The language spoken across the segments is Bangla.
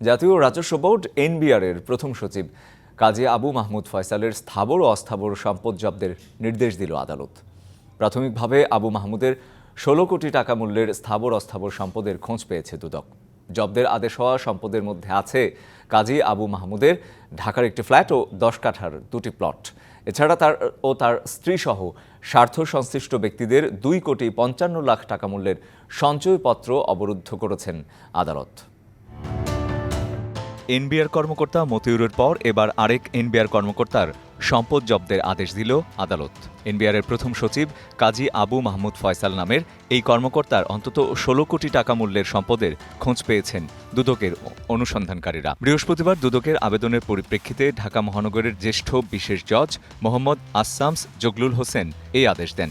জাতীয় রাজস্ব বোর্ড এনবিআর এর প্রথম সচিব কাজী আবু মাহমুদ ফয়সালের স্থাবর ও অস্থাবর সম্পদ জব্দের নির্দেশ দিল আদালত। প্রাথমিকভাবে আবু মাহমুদের ষোলো কোটি টাকা মূল্যের স্থাবর অস্থাবর সম্পদের খোঁজ পেয়েছে দুদক। জব্দের আদেশ হওয়া সম্পদের মধ্যে আছে কাজী আবু মাহমুদের ঢাকার একটি ফ্ল্যাট ও দশ কাঠার দুটি প্লট। এছাড়া তার ও তার স্ত্রীসহ স্বার্থ সংশ্লিষ্ট ব্যক্তিদের দুই কোটি পঞ্চান্ন লাখ টাকা মূল্যের সঞ্চয়পত্র অবরুদ্ধ করেছেন আদালত। এনবিআর কর্মকর্তা মতিউরের পর এবার আরেক এনবিআর কর্মকর্তার সম্পদ জব্দের আদেশ দিল আদালত। এনবিআরের প্রথম সচিব কাজী আবু মাহমুদ ফয়সাল নামের এই কর্মকর্তার অন্তত ষোলো কোটি টাকা মূল্যের সম্পদের খোঁজ পেয়েছেন দুদকের অনুসন্ধানকারীরা। বৃহস্পতিবার দুদকের আবেদনের পরিপ্রেক্ষিতে ঢাকা মহানগরের জ্যেষ্ঠ বিশেষ জজ মোহাম্মদ আসসামস জগলুল হোসেন এই আদেশ দেন।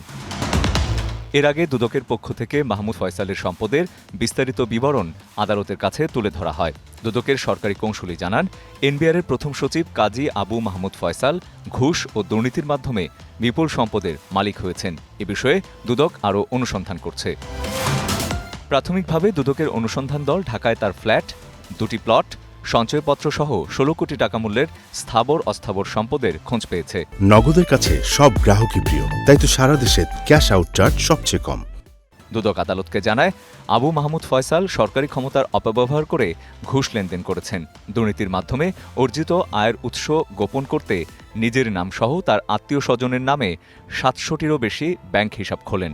এর আগে দুদকের পক্ষ থেকে মাহমুদ ফয়সালের সম্পদের বিস্তারিত বিবরণ আদালতের কাছে তুলে ধরা হয়। দুদকের সরকারি কৌঁসুলি জানান, এনবিআরের প্রথম সচিব কাজী আবু মাহমুদ ফয়সাল ঘুষ ও দুর্নীতির মাধ্যমে বিপুল সম্পদের মালিক হয়েছেন। এ বিষয়ে দুদক আরও অনুসন্ধান করছে। প্রাথমিকভাবে দুদকের অনুসন্ধান দল ঢাকায় তার ফ্ল্যাট, দুটি প্লট সঞ্চয়পত্র সহ ষোলো কোটি টাকা মূল্যের স্থাবর অস্থাবর সম্পদের খোঁজ পেয়েছে। নগদের কাছে সব গ্রাহকই প্রিয় তাই তো সারা দেশে ক্যাশ আউট চার্জ সবচেয়ে কম। দুদক আদালতকে জানায় আবু মাহমুদ ফয়সাল সরকারি ক্ষমতার অপব্যবহার করে ঘুষ লেনদেন করেছেন। দুর্নীতির মাধ্যমে অর্জিত আয়ের উৎস গোপন করতে নিজের নামসহ তার আত্মীয় স্বজনের নামে সাতশোটিরও বেশি ব্যাংক হিসাব খোলেন।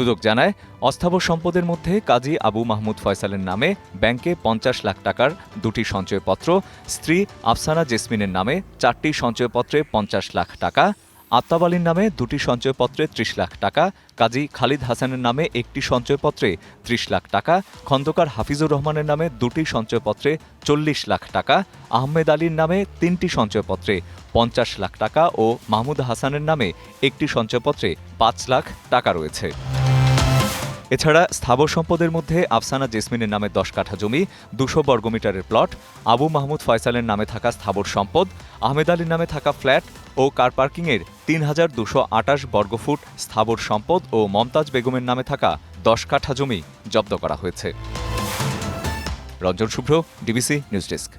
দুদক জানায়, অস্থাবর সম্পদের মধ্যে কাজী আবু মাহমুদ ফয়সালের নামে ব্যাংকে পঞ্চাশ লাখ টাকার দুটি সঞ্চয়পত্র, স্ত্রী আফসানা জেসমিনের নামে চারটি সঞ্চয়পত্রে পঞ্চাশ লাখ টাকা আত্তাব আলীর নামে দুটি সঞ্চয়পত্রে ত্রিশ লাখ টাকা, কাজী খালিদ হাসানের নামে একটি সঞ্চয়পত্রে ত্রিশ লাখ টাকা, খন্দকার হাফিজুর রহমানের নামে দুটি সঞ্চয়পত্রে চল্লিশ লাখ টাকা, আহমেদ আলীর নামে তিনটি সঞ্চয়পত্রে পঞ্চাশ লাখ টাকা ও মাহমুদ হাসানের নামে একটি সঞ্চয়পত্রে পাঁচ লাখ টাকা রয়েছে। এছাড়া স্থাবর সম্পদের মধ্যে আফসানা জেসমিনের নামে দশ কাঠা জমি, দুশো বর্গমিটারের প্লট, আবু মাহমুদ ফয়সালের নামে থাকা স্থাবর সম্পদ, আহমেদ আলীর নামে থাকা ফ্ল্যাট ও কার পার্কিংয়ের তিন হাজার দুশো আটাশ বর্গফুট স্থাবর সম্পদ ও মমতাজ বেগমের নামে থাকা দশ কাঠা জমি জব্দ করা হয়েছে। Ranjan Shubhra, DBC news desk.